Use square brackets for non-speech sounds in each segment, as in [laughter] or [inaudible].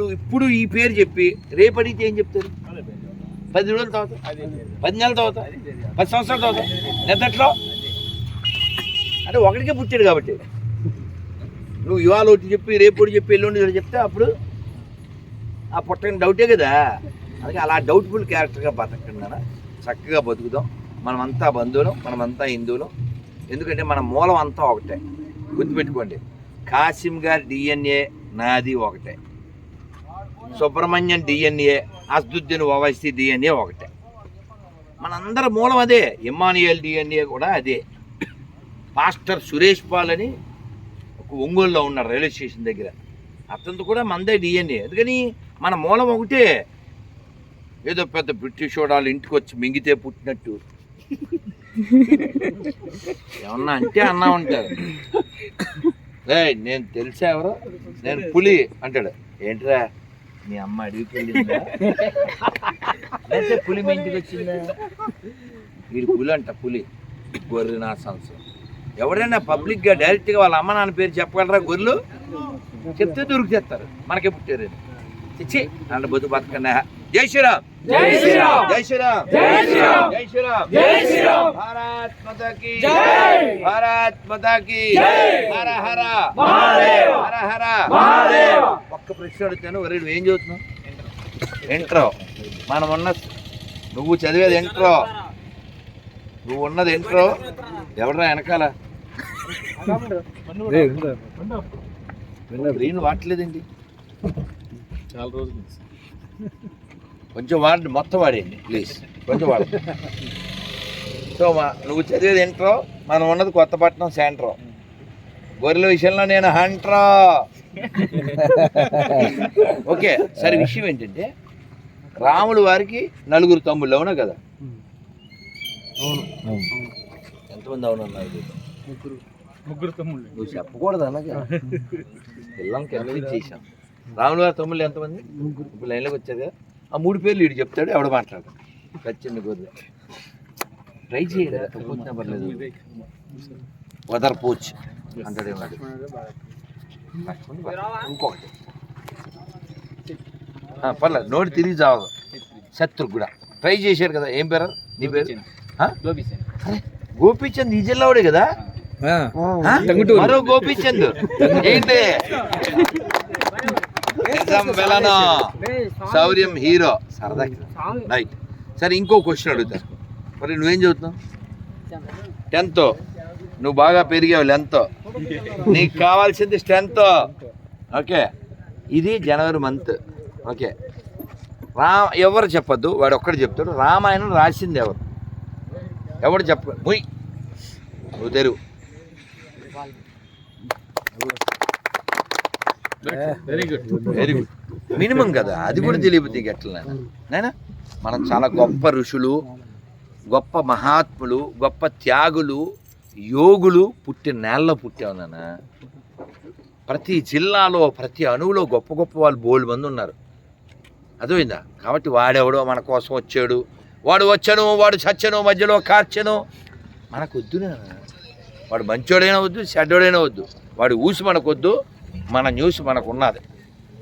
ఇప్పుడు ఇప్పుడు ఈ పేరు చెప్పి రేపడితే ఏం చెప్తారు? పది రోజుల తర్వాత? పది నెలల తర్వాత? పది సంవత్సరాల తర్వాత? నెద్దట్లో అంటే ఒకటికే పుట్టాడు కాబట్టి. నువ్వు ఇవాళ ఒకటి చెప్పి రేపు చెప్పి ఎల్లుండి చెప్తే అప్పుడు ఆ పుట్టని డౌటే కదా. అందుకే అలా డౌట్ఫుల్ క్యారెక్టర్గా బతకకుండా చక్కగా బతుకుదాం. మనమంతా బంధువులం మనమంతా హిందువులం. ఎందుకంటే మన మూలం అంతా ఒకటే. గుర్తుపెట్టుకోండి. కాసిం గారి డిఎన్ఏ నాది ఒకటే. సుబ్రహ్మణ్యం డిఎన్ఏ అస్దుద్దీన్ ఓవైసీ డిఎన్ఏ ఒకటే. మనందరి మూలం అదే ఇమానియల్ డిఎన్ఏ కూడా అదే. పాస్టర్ సురేష్ పాల్ అని ఒక ఒంగోలులో ఉన్నారు రైల్వే స్టేషన్ దగ్గర. అతనితో కూడా మనదే డిఎన్ఏ ఎందుకని మన మూలం ఒకటే. ఏదో పెద్ద బ్రిటిష్ వాళ్ళు ఇంటికి వచ్చి మింగితే పుట్టినట్టు. ఏమన్నా అంటే అన్నా ఉంటారు. నేను తెలిసా ఎవరు? నేను పులి అంటాడు. ఏంట్రా? మీ అమ్మ అడవికి వెళ్ళిందా లేకపోతే పులి మీ ఇంటికి వచ్చిందా? వీడు పులి అంట పులి. గొర్రె నా సంవత్సరం. ఎవరైనా పబ్లిక్గా డైరెక్ట్గా వాళ్ళ అమ్మ నాన్న పేరు చెప్పగలరా గొర్రెలు? చెప్తే దొరికితేస్తారు. మనకే పుట్టారు చిచ్చి నన్ను బతు బతకన్నా. జై శ్రీరామ్. జై శ్రీరామ్. జై శ్రీరామ్. జై శ్రీరామ్. జై శ్రీరామ్. జై శ్రీరామ్. భారత్ మాతా కీ జై. భారత్ మాతా కీ జై. హర హర. మహాదేవ. హర హర. మహాదేవ. ఒక్క ప్రశ్న అడుగుతాను నువ్వు ఏం చదువుతున్నావు? ఎంట్రో మనం ఉన్న నువ్వు చదివేది ఎంట్రో నువ్వు ఉన్నది ఎంట్రో ఎవడరా వెనకాల? గ్రీన్ వాడలేదండి చాలా రోజులు కొంచెం వాడండి మొత్తం వాడేయండి ప్లీజ్ కొంచెం వాడండి సో మా నువ్వు చదివేది ఎంట్రో మనం ఉన్నది కొత్తపట్నం సెంట్రో గొర్రెల విషయంలో నేను హంట్రో. [laughs] ఓకే సరే విషయం ఏంటంటే రాముడు వారికి నలుగురు తమ్ముళ్ళు అవునా కదా? ఎంతమంది అవునన్నారు ముగ్గురు. ముగ్గురు తమ్ముళ్ళు. నువ్వు చెప్పకూడదు అనగా పిల్లలకి ఎంత ఇచ్చేసాం రాములు గారి తమ్ముళ్ళు ఎంతమంది? ఇప్పుడు లైన్లోకి వచ్చారు కదా. ఆ మూడు పేర్లు వీడు చెప్తాడు ఎవడ మాట్లాడు ఖచ్చితంగా గొర్రె ట్రై చేయలేదు తప్పు వచ్చినా పర్లేదు. వదర్ పోచ్ అంటాడే వాడు. ఇంకొకటి పర్లేదు. నోటి తిరిగి చావదు శత్రు కూడా. ట్రై చేశారు కదా. ఏం పేరు? నీ పేరు? గోపీచంద్. ఈ జిల్లావాడే కదా? ఆ? మరో గోపీచంద్. ఏంటి? శౌర్యం హీరో. సరదా రైట్ సరే ఇంకో క్వశ్చన్ అడుగుతా మరి నువ్వేం చదువుతున్నావు? టెన్త్ నువ్వు బాగా పెరిగావు లెంత్ నీకు కావాల్సింది స్ట్రెంత్ ఓకే. ఇది జనవరి మంత్ ఓకే. రా ఎవరు చెప్పొద్దు? వాడు ఒక్కడు చెప్తాడు. రామాయణం రాసింది ఎవరు? ఎవడు చెప్ప ముయ్. నువ్వు తెరువు. Very good very good minimum కదా. అది కూడా తెలియదు నీకు ఎట్లా నేనా? మనం చాలా గొప్ప ఋషులు గొప్ప మహాత్ములు గొప్ప త్యాగులు యోగులు పుట్టిన నేలలో పుట్టావు నాన్న. ప్రతి జిల్లాలో ప్రతి అణువులో గొప్ప గొప్ప వాళ్ళు బోల్డ్ మంది ఉన్నారు. అర్థమైందా? కాబట్టి వాడెవడో మన కోసం వచ్చాడు. వాడు వచ్చాను వాడు చచ్చను మధ్యలో కార్చను. మనకు వద్దు వాడు మంచోడైనా వద్దు చెడ్డోడైనా వద్దు. వాడి ఊసి మనకొద్దు మన న్యూస్ మనకున్నది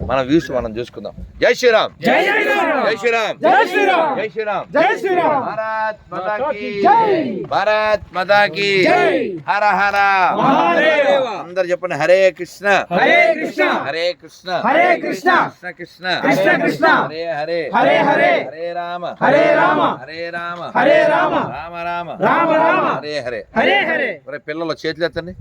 మన వ్యూస్ మనం చూసుకుందాం. జై శ్రీరామ్. జై శ్రీరామ్. జై శ్రీరామ్. జై శ్రీరామ్. జై శ్రీరామ్. జై శ్రీరామ్. భారత్ మాతా కీ జై. భారత్ మాతా కీ జై. హర హర. మహాదేవ. అందరు చెప్పండి హరే కృష్ణ. హరే కృష్ణ. హరే కృష్ణ. హరే కృష్ణ. కృష్ణ కృష్ణ. కృష్ణ కృష్ణ. హరే హరే. హరే హరే. హరే రామ. హరే రామ. హరే రామ. హరే రామ. రామ రామ. రామ రామ. హరే హరే. హరే హరే. ఒరే పిల్లలు చేతులు ఎత్తండి.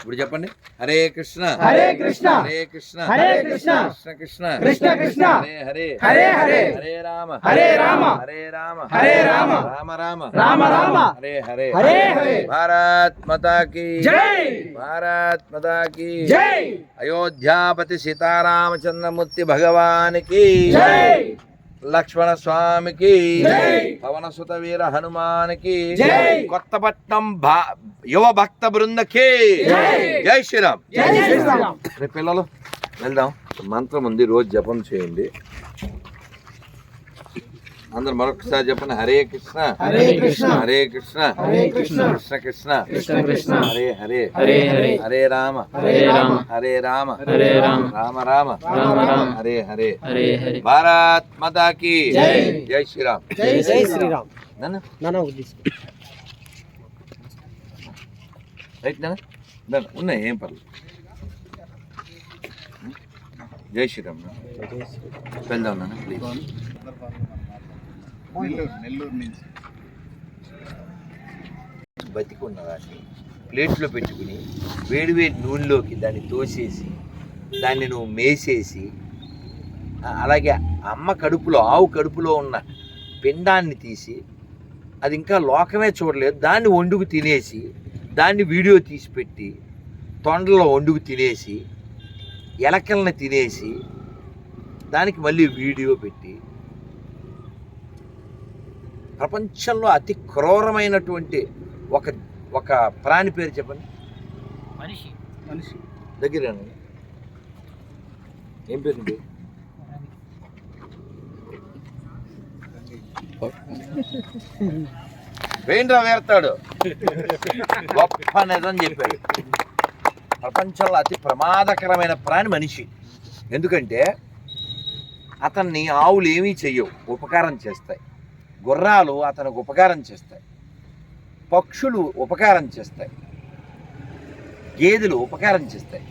ఇప్పుడు చెప్పండి. హరే కృష్ణ. హరే కృష్ణ. హరే కృష్ణ. హరే కృష్ణ. కృష్ణ కృష్ణ. కృష్ణ కృష్ణ. హరే హరే. హరే హరే. హరే రామ. హరే రామ. హరే రామ. హరే రామ. రామ రామ. రామ రామ. హరే హరే. హరే హరే. భారత్ మాతా కీ. జై. భారత్ మాతా కీ. జై. అయోధ్యాపతి సీతారామచంద్రమూర్తి భగవానికి. జై. లక్ష్మణ స్వామికి. పవన సుత వీర హనుమానికి. కొత్తపట్నం యువ భక్త బృందకి జై. శ్రీరామ్ పిల్లలు వెళ్దాం మంత్రం ఉంది రోజు జపం చేయండి అందరు మరొకసారి చెప్పండి హరే కృష్ణ హరే కృష్ణ. హరే కృష్ణ హరే కృష్ణ. కృష్ణ కృష్ణ కృష్ణ కృష్ణ. హరే హరే హరే హరే. హరే రామ హరే రామ. హరే రామ హరే రామ. రామ రామ రామ రామ. హరే హరే హరే హరే భారత్ మాతా కి జై. జై శ్రీరామ్ జై జై శ్రీరామ్ నాన్న నాన్న తీసుకో రైట్ నాన్న నాన్న ఉన్నాయి ఏం పర్లేదు జై శ్రీరామ్ నాన్న. వెళ్దాం నాన్న ప్లీజ్ బతికున్న వాటిని ప్లేట్లో పెట్టుకుని వేడివేడి నూనెలోకి దాన్ని తోసేసి దాన్ని నువ్వు మేసేసి అలాగే అమ్మ కడుపులో ఆవు కడుపులో ఉన్న పిండాన్ని తీసి అది ఇంకా లోకమే చూడలేదు. దాన్ని వండుకు తినేసి దాన్ని వీడియో తీసి పెట్టి తొండలో వండుకు తినేసి ఎలకల్ని తినేసి దానికి మళ్ళీ వీడియో పెట్టి ప్రపంచంలో అతి క్రూరమైనటువంటి ఒక ఒక ప్రాణి పేరు చెప్పండి. మనిషి. మనిషి. దగ్గర ఏం పేరు? వేంద్ర వేస్తాడు గొప్ప నిజం చెప్పాడు. ప్రపంచంలో అతి ప్రమాదకరమైన ప్రాణి మనిషి. ఎందుకంటే అతన్ని ఆవులు ఏమీ చెయ్యవు ఉపకారం చేస్తాయి. గుర్రాలు అతనికి ఉపకారం చేస్తాయి. పక్షులు ఉపకారం చేస్తాయి. గేదెలు ఉపకారం చేస్తాయి.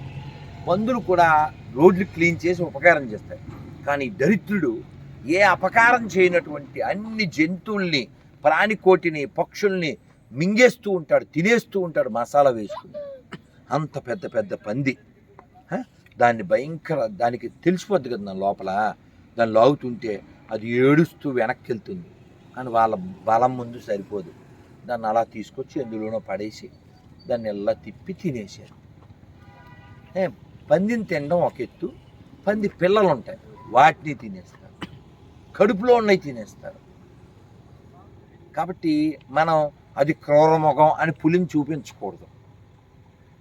పందులు కూడా రోడ్లు క్లీన్ చేసి ఉపకారం చేస్తాయి. కానీ దరిద్రుడు ఏ అపకారం చేయనటువంటి అన్ని జంతువుల్ని ప్రాణికోటిని పక్షుల్ని మింగేస్తూ ఉంటాడు తినేస్తూ ఉంటాడు మసాలా వేసుకుని. అంత పెద్ద పెద్ద పంది. దాన్ని భయంకర దానికి తెలిసిపోద్ది కదా దాని లోపల. దాన్ని లాగుతుంటే అది ఏడుస్తూ వెనక్కి వెళ్తుంది. కానీ వాళ్ళ బలం ముందు సరిపోదు. దాన్ని అలా తీసుకొచ్చి ఎందులోనో పడేసి దాన్ని ఎలా తిప్పి తినేసారు పందిని తినడం ఒక ఎత్తు పంది పిల్లలు ఉంటాయి వాటిని తినేస్తారు కడుపులో ఉన్నవి తినేస్తారు. కాబట్టి మనం అది క్రూరముఖం అని పులిని చూపించకూడదు.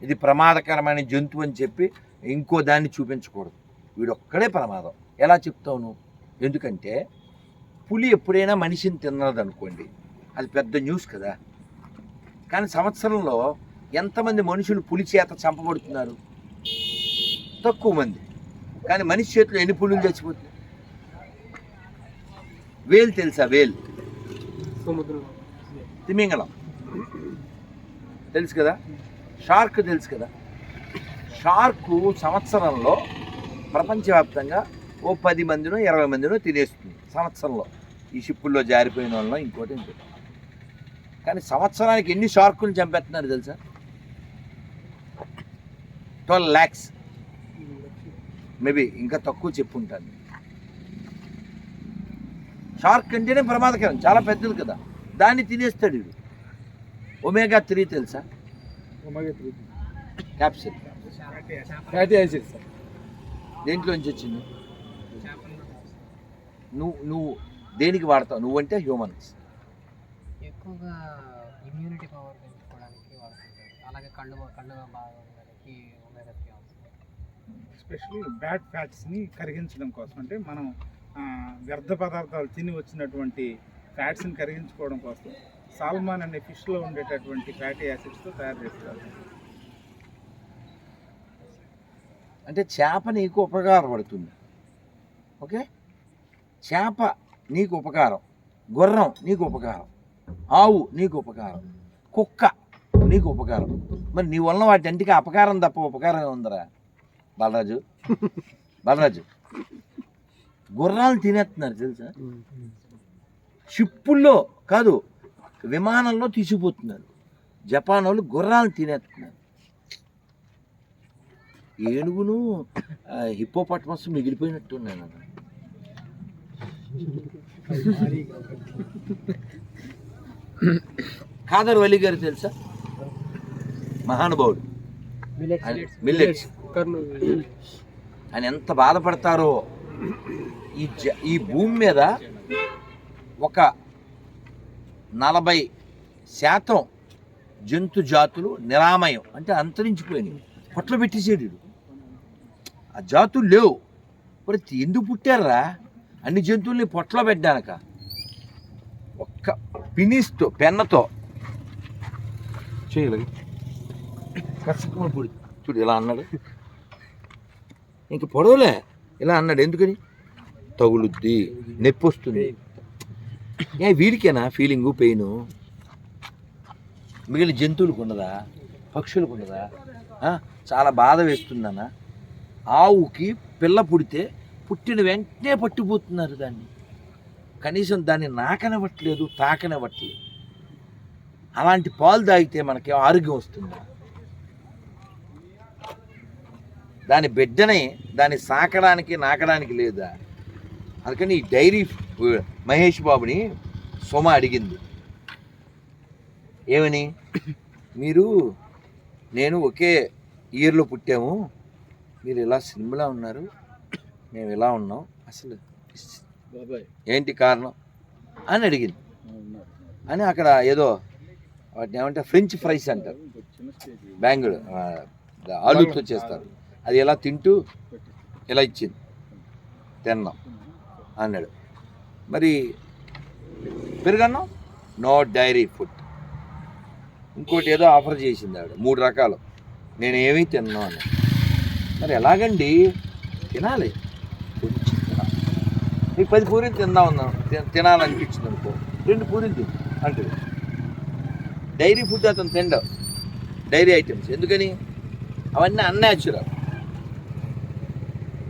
ఇది ప్రమాదకరమైన జంతువు అని చెప్పి ఇంకో దాన్ని చూపించకూడదు. వీడొక్కడే ప్రమాదం. ఎలా చెప్తావు ఎందుకంటే పులి ఎప్పుడైనా మనిషిని తిన్నదనుకోండి అది పెద్ద న్యూస్ కదా. కానీ సంవత్సరంలో ఎంతమంది మనుషులు పులి చేత చంపబడుతున్నారు? తక్కువ మంది. కానీ మనిషి చేతిలో ఎన్ని పులులు చచ్చిపోతున్నాయి వేలు తెలుసా? వేలు. సముద్రం తిమింగలం తెలుసు కదా? షార్క్ తెలుసు కదా? షార్కు సంవత్సరంలో ప్రపంచవ్యాప్తంగా ఓ పది మందినో ఇరవై మందినో తినేస్తుంది సంవత్సరంలో. ఈ షిప్పుల్లో జారిపోయిన వాళ్ళలో ఇంకోటి ఇంకోటి. కానీ సంవత్సరానికి ఎన్ని షార్కులు చంపేస్తున్నారు తెలుసా? ట్వెల్వ్ ల్యాక్స్. మేబీ ఇంకా తక్కువ చెప్పుంటాను షార్క్ అంటేనే ప్రమాదకరం చాలా పెద్దది కదా. దాన్ని తినేస్తాడు వీడు. ఒమేగా త్రీ తెలుసా? క్యాప్సిల్. Fatty acid sir. దేంట్లోంచి వచ్చింది? నువ్వు నువ్వు. దేనికి వాడతావు? నువ్వంటే హ్యూమన్స్ ఎక్కువగా ఇమ్యూనిటీ పవర్ పెంచుకోవడానికి వాడుతుంటారు. అలాగే కళ్ళు కళ్ళు బాగా ఉండడానికి ఒమేగా త్రీ అవసరం ఎస్పెషల్లీ బ్యాడ్ ఫ్యాట్స్ని కరిగించడం కోసం. అంటే మనం వ్యర్థ పదార్థాలు తిని వచ్చినటువంటి ఫ్యాట్స్ని కరిగించుకోవడం కోసం సాల్మాన్ అనే ఫిష్లో ఉండేటటువంటి ఫ్యాటీ యాసిడ్స్తో తయారు చేస్తారు. అంటే చేప నీకు ఉపకారపడుతుంది. ఓకే? చేప నీకు ఉపకారం. గుర్రం నీకు ఉపకారం. ఆవు నీకు ఉపకారం. కుక్క నీకు ఉపకారం. మరి నీ వలన వాటి అంటికి అపకారం తప్ప ఉపకారం ఉందిరా బలరాజు. బలరాజు. గుర్రాలు తినేస్తున్నారు తెలుసా? షిప్పుల్లో కాదు విమానంలో తీసుకుపోతున్నారు జపాన్ వాళ్ళు గుర్రాలు తినేస్తున్నారు. ఏనుగును హిప్పోపట్మస్ మిగిలిపోయినట్టున్నాను ఖాదర్ వలి గారు తెలుసా? మహానుభావుడు. ఆయన మిల్లెట్స్. ఆయన ఎంత బాధపడతారో ఈ జ ఈ భూమి మీద ఒక నలభై శాతం జంతు జాతులు నిరామయం. అంటే అంతరించిపోయినాయి పొట్లు పెట్టేసాడు. ఆ జాతులు లేవు. మరి ఎందుకు పుట్టారా అన్ని జంతువుల్ని పొట్లో పెట్టడానక. క- పినిస్తో పెన్నతో. చేయగలిగి కసకమని పొడి. చూడు ఇలా అన్నాడు. ఇంక పొడవలే. ఇలా అన్నాడు. ఎందుకని? తగులుద్ది నొప్పి వస్తుంది. ఏ వీడికేనా ఫీలింగు పెయిన్ మిగిలిన జంతువులకు ఉండదా పక్షులకు ఉండదా? చాలా బాధ వేస్తుందన్న. ఆవుకి పిల్ల పుడితే పుట్టిన వెంటనే పట్టిపోతున్నారు దాన్ని. కనీసం దాన్ని నాకనివ్వట్లేదు తాకనివ్వట్లేదు. అలాంటి పాలు తాగితే మనకి ఆరోగ్యం వస్తుంది? దాని బిడ్డని దాన్ని సాకడానికి నాకడానికి లేదా? అందుకని ఈ డైరీ మహేష్ బాబుని సోమ అడిగింది. ఏమని? మీరు నేను ఒకే ఇయర్లో పుట్టాము. మీరు ఇలా సినిమాలో ఉన్నారు. మేము ఇలా ఉన్నాం? అసలు ఏంటి కారణం? అని అడిగింది. అని అక్కడ ఏదో వాటిని ఏమంటే ఫ్రెంచ్ ఫ్రైస్ అంటారు. బెంగళూరు ఆలుతో చేస్తారు. అది ఎలా తింటూ ఇలా ఇచ్చింది? తిన్నాం. అన్నాడు. మరి పెరుగన్నం? నో డైరీ ఫుడ్ ఇంకోటి ఏదో ఆఫర్ చేసింది ఆవిడ. మూడు రకాలు. నేను ఏమీ తిన్నాను. మరి ఎలాగండి? తినాలి. నీకు పది పూరీలు తిందాం ఉన్నాను తినాలనిపించింది అనుకో. రెండు పూరీలు తిను అంటే డైరీ ఫుడ్ అతను తిండవు డైరీ ఐటమ్స్. ఎందుకని? అవన్నీ అన్యాచురల్.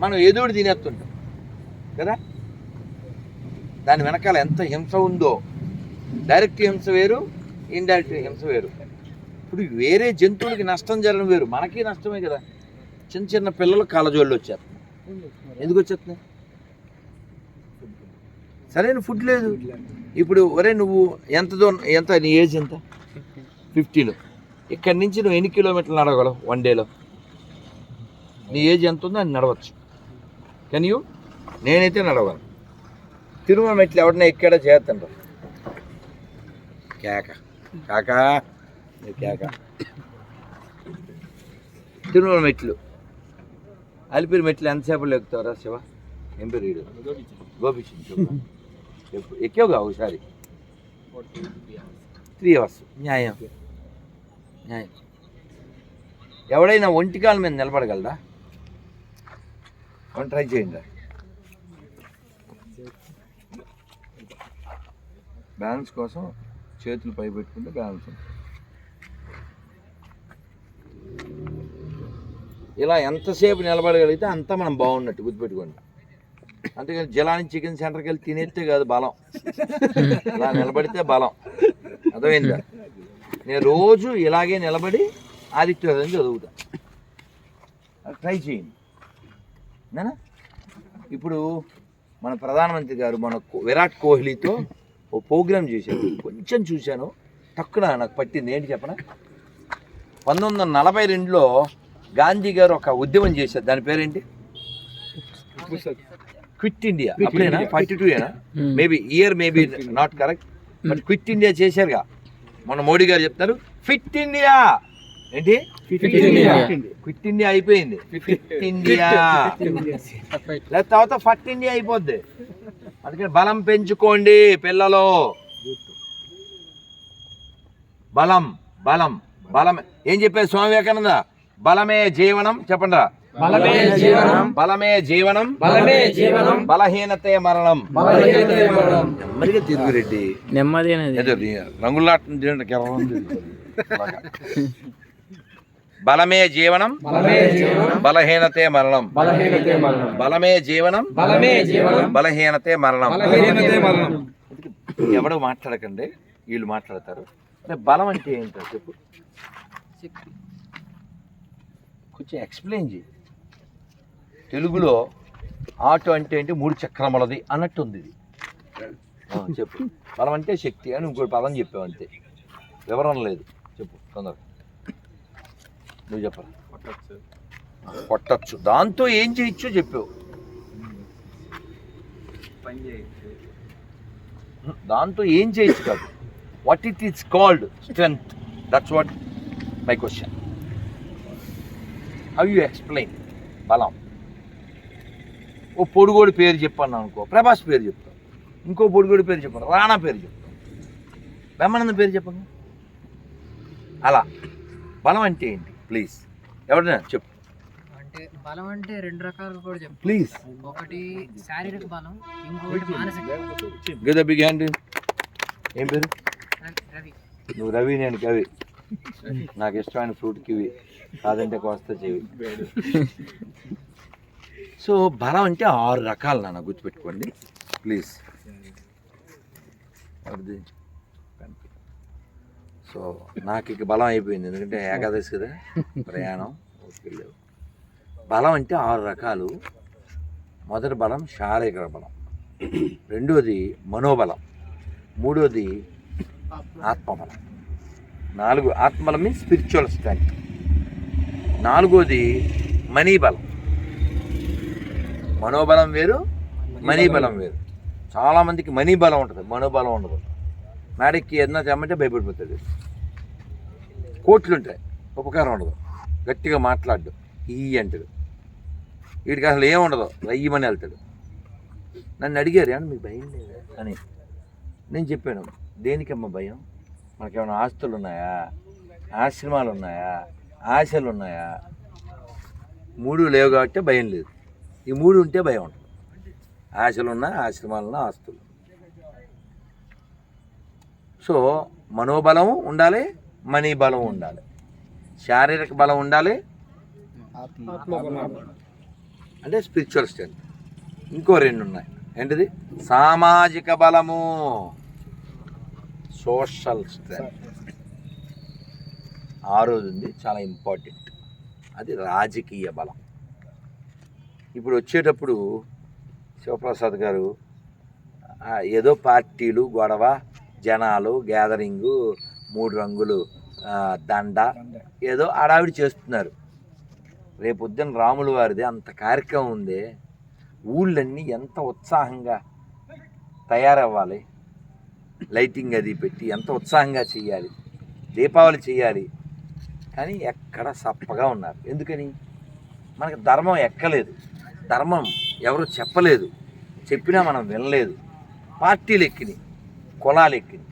మనం ఏదోటి తినేస్తుంటాం. కదా? దాని వెనకాల ఎంత హింస ఉందో. డైరెక్ట్ హింస వేరు ఇండైరెక్ట్ హింస వేరు. ఇప్పుడు వేరే జంతువులకి నష్టం జరగడం వేరు. మనకి నష్టమే కదా. చిన్న చిన్న పిల్లలు కాలజోళ్ళు వచ్చారు. ఎందుకు వచ్చేస్తున్నాయి? సరైన ఫుడ్ లేదు. ఇప్పుడు ఒరే నువ్వు ఎంత దూరం ఎంత నీ ఏజ్ ఎంత? ఫిఫ్టీలో ఇక్కడి నుంచి నువ్వు ఎన్ని కిలోమీటర్లు నడవగలవు వన్ డేలో నీ ఏజ్ ఎంత ఉందో అని నడవచ్చు. కెన్ యూ నేనైతే నడవను. తిరుమల మెట్లు ఎవడన్నా ఎక్కాడో చేస్తాను కేక. కాకా. కేక? తిరుమల మెట్లు. అలిపిరి మెట్లు ఎంతసేపట్లో ఎక్కుతారా శివ? ఏం పేరు వీడు? గోపిచంద్ ఒకసారి? త్రీ అవర్స్ న్యాయం. న్యాయం. ఎవడైనా ఒంటికాల మీద నిలబడగలరా వన్ ట్రై చేయండి. బ్యాలెన్స్ కోసం చేతులు పై పెట్టుకుంటే బ్యాలెన్స్ ఉంటుంది. ఇలా ఎంతసేపు నిలబడగలిగితే అంత మనం బాగున్నట్టు గుర్తుపెట్టుకోండి. అంతేకాని జలాని చికెన్ సెంటర్కి వెళ్ళి తినేస్తే కాదు బలం. ఇలా నిలబడితే బలం. అర్థమైందా? నేను రోజు ఇలాగే నిలబడి ఆదిత్య చదువుతా. ట్రై చేయండి. నేనా? ఇప్పుడు మన ప్రధానమంత్రి గారు మన విరాట్ కోహ్లీతో ఓ ప్రోగ్రామ్ చేశారు. కొంచెం చూశాను. తక్కువ నాకు పట్టింది. ఏంటి చెప్పనా? పంతొమ్మిది వందల నలభై రెండులో గాంధీ గారు ఒక ఉద్యమం చేశారు. దాని పేరేంటి? Quit India. అప్పుడేనా? ఫార్టీ టూ ఏనా? Maybe year maybe not correct but quit India చేశారుగా. మన మోడీ గారు చెప్తారు ఫిట్ ఇండియా ఏంటి. క్విట్ ఇండియా అయిపోయింది. ఫిట్ ఇండియా లేదా తర్వాత ఫట్ ఇండియా అయిపోద్ది. అందుకని బలం పెంచుకోండి పిల్లలు. బలం బలం బలం. ఏం చెప్పారు స్వామి వివేకానంద? బలమే జీవనం చెప్పండి బలమే జీవనం. బలమే జీవనం. బలమే జీవనం. బలహీనతే మరణం. బలహీనతే మరణం. నెమ్మదిగా తిరుగురెడ్డి నెమ్మది అనేది. ఏదో రంగులాటం అలాగా. బలమే జీవనం. బలమే జీవనం. బలహీనతే మరణం. బలహీనతే మరణం. బలమే జీవనం. బలమే జీవనం. బలహీనతే మరణం. బలహీనతే మరణం. ఎవడు మాట్లాడకండి వీళ్ళు మాట్లాడతారు. అంటే బలం అంటే ఏంటో చెప్పు. కొంచెం ఎక్స్ప్లెయిన్ చేయి. తెలుగులో ఆటో అంటే ఏంటి? మూడు చక్రములది అన్నట్టు ఉంది ఇది చెప్పు. బలం అంటే శక్తి అని ఇంకోటి పదం చెప్పావు అంతే. వివరణ లేదు. చెప్పు తొందరగా. నువ్వు చెప్పరా? కొట్టచ్చు. దాంతో ఏం చేయొచ్చో చెప్పావు. దాంతో ఏం చేయొచ్చు కాదు. What it is called strength that's what my question how you explain బలం ఓ పొడుగోడి పేరు చెప్పాను అనుకో. ప్రభాస్ పేరు చెప్తాను ఇంకో పొడుగోడి పేరు చెప్పాను. రాణా పేరు చెప్తాను బ్రహ్మానందం పేరు చెప్పండి. అలా. బలం అంటే ఏంటి? ప్లీజ్ ఎవరైనా చెప్పు. అంటే బలం అంటే రెండు రకాలుగా కూడా చెప్తాం ప్లీజ్ ఒకటి శారీరక బలం ఇంకొకటి మానసిక. గద బిగ్ హ్యాండ్ ఏం పేరు? రవి. నువ్వు రవి నేను కవి. నాకు ఇష్టమైన ఫ్రూట్ కివి కాదంటే కోస్తా చెవి. సో బలం అంటే ఆరు రకాలు నాన్న గుర్తుపెట్టుకోండి. ప్లీజ్. అది సో నాకు ఇక బలం అయిపోయింది. ఎందుకంటే ఏకాదశి కదా ప్రయాణం బలం అంటే ఆరు రకాలు. మొదటి బలం శారీరక బలం. రెండోది మనోబలం. మూడోది ఆత్మబలం. నాలుగు ఆత్మల మీన్స్ స్పిరిచువల్ స్ట్రెంగ్త్ నాలుగోది మనీ బలం మనోబలం వేరు మనీ బలం వేరు. చాలామందికి మనీ బలం ఉంటుంది మనోబలం ఉండదు. మేడకి ఏదైనా తెమ్మంటే భయపడిపోతుంది. కోట్లు ఉంటాయి ఉపకారం ఉండదు. గట్టిగా మాట్లాడు ఈ అంటాడు. వీడికి అసలు ఏం ఉండదు రయ్యమని వెళ్తాడు. నన్ను అడిగారు ఏమన్నా మీకు భయం లేదా? అని. నేను చెప్పాను దేనికమ్మా భయం? మనకేమైనా ఆస్తులు ఉన్నాయా ఆశ్రమాలు ఉన్నాయా ఆశలు ఉన్నాయా మూడు లేవు కాబట్టి భయం లేదు. ఈ మూడు ఉంటే భయం ఉంటుంది. ఆశలున్నా ఆశ్రమాలున్నా ఆశ్రమాలు ఆస్తులు. సో మనోబలం ఉండాలి మనీ బలం ఉండాలి. శారీరక బలం ఉండాలి. అంటే స్పిరిచువల్ స్ట్రెంత్ ఇంకో రెండు ఉన్నాయి. ఏంటిది? సామాజిక బలము. సోషల్ స్ట్రెండ్ ఆ రోజు ఉంది చాలా ఇంపార్టెంట్. అది రాజకీయ బలం. ఇప్పుడు వచ్చేటప్పుడు శివప్రసాద్ గారు ఏదో పార్టీలు గొడవ జనాలు గ్యాదరింగు మూడు రంగులు దండ ఏదో హడావిడి చేస్తున్నారు. రేపొద్దున రాముల వారిది అంత కార్యక్రమం ఉంది ఊళ్ళన్నీ ఎంత ఉత్సాహంగా తయారవ్వాలి. లైటింగ్ అది పెట్టి ఎంత ఉత్సాహంగా చేయాలి దీపావళి చేయాలి కానీ ఎక్కడ సప్పగా ఉన్నారు. ఎందుకని? మనకు ధర్మం ఎక్కలేదు. ధర్మం ఎవరు చెప్పలేదు. చెప్పినా మనం వినలేదు. పార్టీలు ఎక్కినాయి. కులాలు ఎక్కినాయి.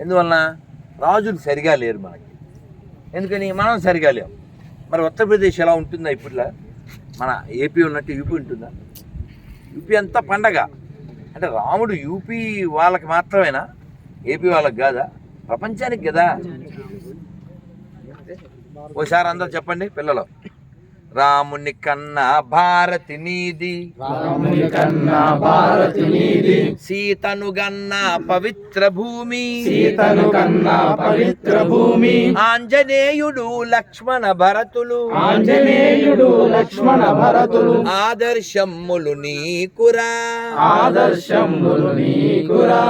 ఎందువలన? రాజులు సరిగా లేరు మనకి. ఎందుకని? మనం సరిగా లేవు మరి ఉత్తరప్రదేశ్ ఎలా ఉంటుందా ఇప్పుడులా? మన ఏపీ ఉన్నట్టు యూపీ ఉంటుందా? యూపీ అంతా పండగ. అంటే రాముడు యూపీ వాళ్ళకి మాత్రమేనా? ఏపీ వాళ్ళకి కాదా? ప్రపంచానికి కదా? ఓసారి అందరు చెప్పండి పిల్లలు. రాముని కన్నా భారతి నీది. రాముని కన్నా భారతి నీది. సీతను గన్నా పవిత్ర భూమి. సీతను కన్నా పవిత్ర భూమి. ఆంజనేయుడు లక్ష్మణ భరతులు. ఆంజనేయుడు లక్ష్మణ భరతులు. ఆదర్శమ్ములు నీకురా. ఆదర్శములు నీకురా.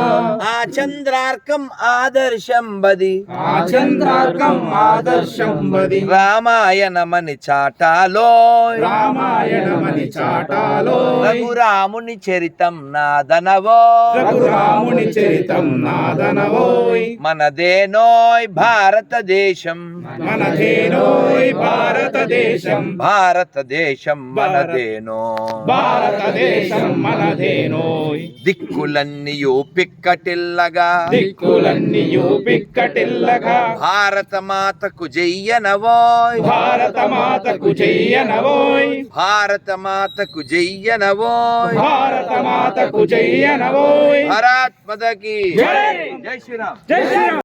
ఆ చంద్రార్కం ఆదర్శం బది ఆ చంద్రార్కం ఆదర్శం బది రామాయణమని చాటాలో రామాయణమని చాటాలో. రఘురాముని చరితం నాదనవో రఘురాముని చరితం నాదనవోయ్. మనదేనోయ్ భారతదేశం. మనధేనోయ్ భారతదేశం. భారతదేశం మనదేనో భారతదేశం మనధేనోయ్ దిక్కులన్నీయు పిక్కటిల్లగా దిక్కులన్నీయు పిక్కటిల్లగా భారత మాతకు జయ్యనవోయ్. భారత మాతకు చెయ్యనవోయ్ భారత మాతకు జయ్యనవోయ్. భారత మాతకు చెయ్యనవోయ్ భారత్ మాతకి! జై శ్రీరామ్. జై శ్రీరామ్.